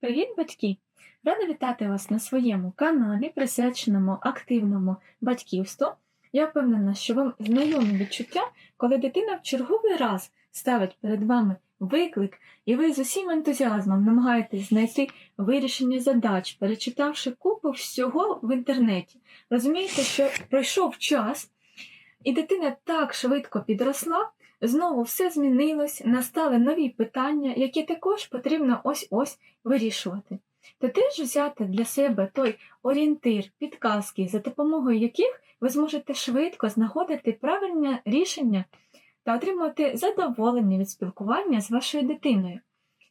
Привіт, батьки! Рада вітати вас на своєму каналі, присвяченому активному батьківству. Я впевнена, що вам знайоме відчуття, коли дитина в черговий раз ставить перед вами виклик, і ви з усім ентузіазмом намагаєтесь знайти вирішення задач, перечитавши купу всього в інтернеті. Розумієте, що пройшов час, і дитина так швидко підросла, знову все змінилось, настали нові питання, які також потрібно ось-ось вирішувати. То теж взяти для себе той орієнтир, підказки, за допомогою яких ви зможете швидко знаходити правильне рішення та отримувати задоволення від спілкування з вашою дитиною.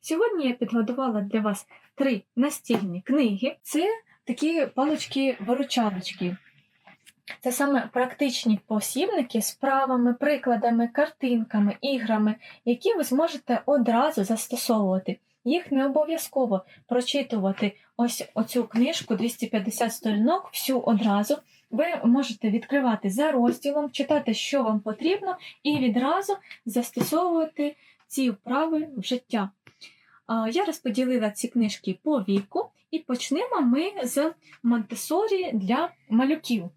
Сьогодні я підготувала для вас три настільні книги. Це такі палочки-виручалочки. Це саме практичні посібники з правами, прикладами, картинками, іграми, які ви зможете одразу застосовувати. Їх не обов'язково прочитувати ось оцю книжку 250 сторінок всю одразу. Ви можете відкривати за розділом, читати, що вам потрібно, і відразу застосовувати ці вправи в життя. Я розподілила ці книжки по віку, і почнемо ми з Монтесорі для малюків.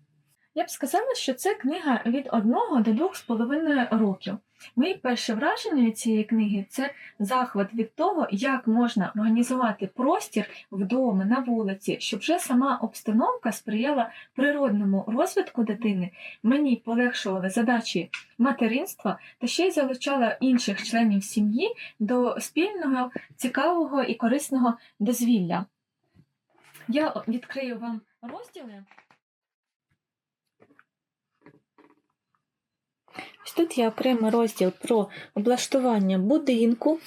Я б сказала, що це книга від 1 до 2,5 років. Мої перші враження від цієї книги це захват від того, як можна організувати простір вдома, на вулиці, щоб вже сама обстановка сприяла природному розвитку дитини, мені полегшували задачі материнства та ще й залучала інших членів сім'ї до спільного, цікавого і корисного дозвілля. Я відкрию вам розділи. Ось тут є окремий розділ про облаштування будинку.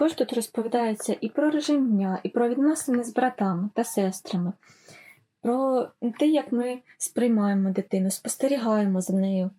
Також тут розповідається і про режим дня, і про відносини з братами та сестрами, про те, як ми сприймаємо дитину, спостерігаємо за нею.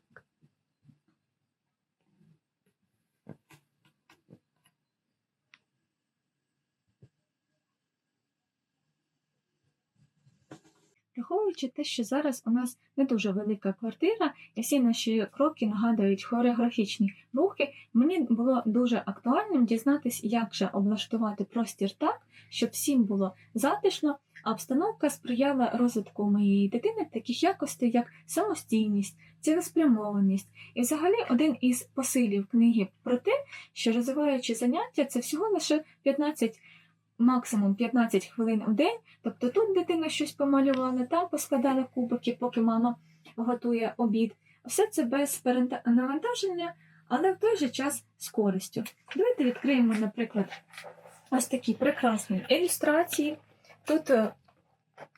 Враховуючи те, що зараз у нас не дуже велика квартира, і всі наші кроки нагадують хореографічні рухи, мені було дуже актуальним дізнатися, як же облаштувати простір так, щоб всім було затишно, а обстановка сприяла розвитку моєї дитини таких якостей, як самостійність, цілеспрямованість. І взагалі один із посилів книги про те, що розвиваючи заняття, це всього лише 15 максимум 15 хвилин у день. Тобто тут дитина щось помалювала, там поскладала кубики, поки мама готує обід. Все це без перенавантаження, але в той же час з користю. Давайте відкриємо, наприклад, ось такі прекрасні ілюстрації. Тут е,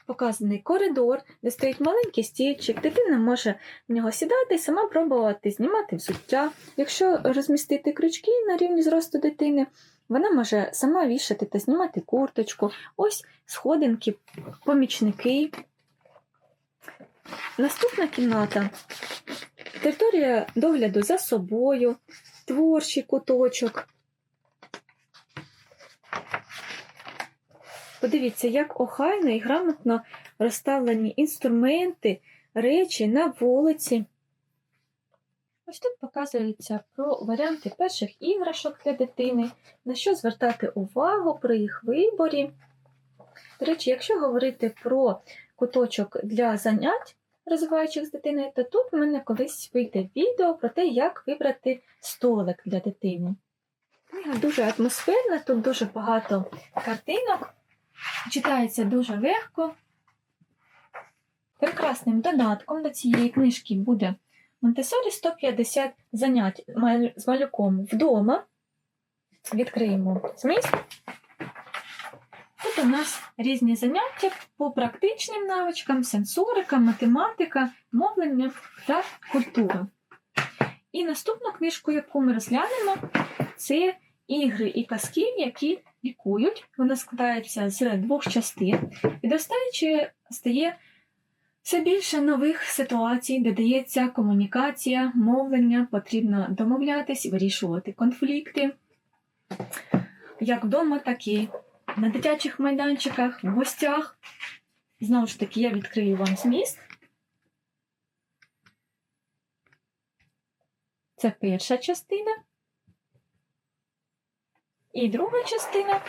показаний коридор, де стоїть маленький стільчик, дитина може в нього сідати сама пробувати знімати взуття. Якщо розмістити крючки на рівні зросту дитини, вона може сама вішати та знімати курточку, ось сходинки, помічники. Наступна кімната територія догляду за собою, творчий куточок. Подивіться, як охайно і грамотно розставлені інструменти, речі на вулиці. Ось тут показується про варіанти перших іграшок для дитини, на що звертати увагу при їх виборі. До речі, якщо говорити про куточок для занять, розвиваючих з дитиною, то тут в мене колись вийде відео про те, як вибрати столик для дитини. Книга дуже атмосферна, тут дуже багато картинок, читається дуже легко. Прекрасним додатком до цієї книжки буде Монтесорі 150 занять з малюком вдома. Відкриємо зміст. Тут у нас різні заняття по практичним навичкам, сенсорика, математика, мовлення та культура. І наступну книжку, яку ми розглянемо, це ігри і казки, які лікують. Вона складається з двох частин. Підростаючи стає все більше нових ситуацій, де дається комунікація, мовлення, потрібно домовлятись, вирішувати конфлікти, як вдома, так і на дитячих майданчиках, в гостях. Знову ж таки, я відкрию вам зміст. Це перша частина. І друга частина.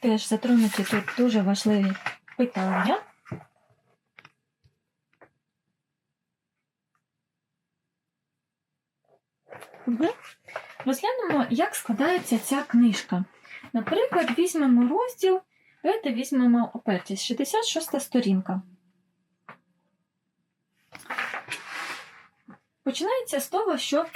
Теж затронуті тут дуже важливі питання. Розглянемо, як складається ця книжка. Наприклад, візьмемо розділ, давайте візьмемо опертість, 66 сторінка. Починається з того, що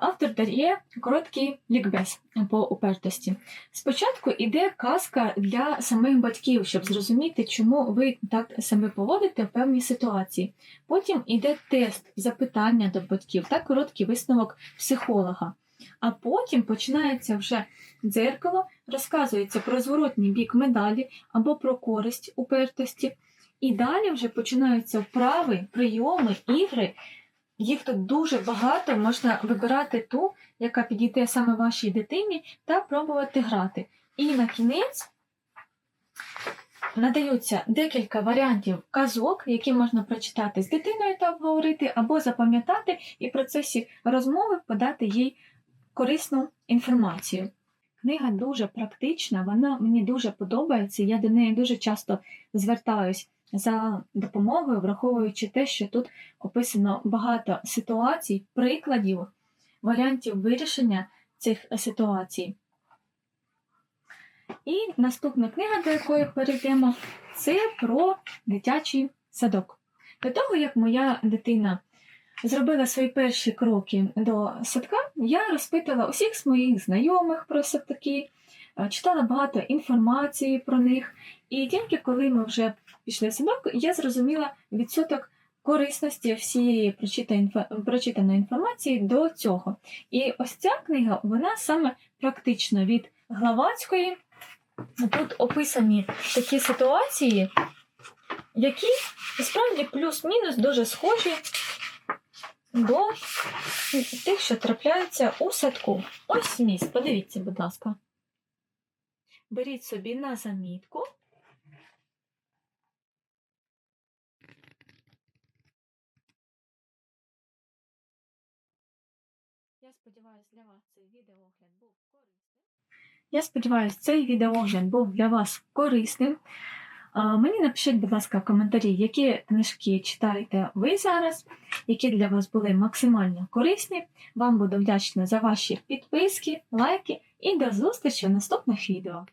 автор дає короткий лікбез по упертості. Спочатку йде казка для самих батьків, щоб зрозуміти, чому ви так себе поводите в певній ситуації. Потім йде тест, запитання до батьків та короткий висновок психолога. А потім починається вже дзеркало, розказується про зворотній бік медалі або про користь упертості. І далі вже починаються вправи, прийоми, ігри. Їх тут дуже багато, можна вибирати ту, яка підійде саме вашій дитині, та пробувати грати. І на кінець надаються декілька варіантів казок, які можна прочитати з дитиною та обговорити, або запам'ятати і в процесі розмови подати їй корисну інформацію. Книга дуже практична, вона мені дуже подобається. Я до неї дуже часто звертаюсь за допомогою, враховуючи те, що тут описано багато ситуацій, прикладів, варіантів вирішення цих ситуацій. І наступна книга, до якої перейдемо, це про дитячий садок. До того, як моя дитина зробила свої перші кроки до садка, я розпитала усіх моїх знайомих про садки, читала багато інформації про них. І тільки коли ми вже пішли в садок, я зрозуміла відсоток корисності всієї прочитаної інформації до цього. І ось ця книга, вона саме практично від Главацької. Тут описані такі ситуації, які справді плюс-мінус дуже схожі до тих, що трапляються у садку. Ось зміст, подивіться, будь ласка. Беріть собі на замітку. Я сподіваюся, для вас цей відеоогляд був корисним. Я сподіваюся, цей відеоогляд був для вас корисним. Мені напишіть, будь ласка, в коментарі, які книжки читаєте ви зараз, які для вас були максимально корисні. Вам буду вдячна за ваші підписки, лайки і до зустрічі в наступних відео.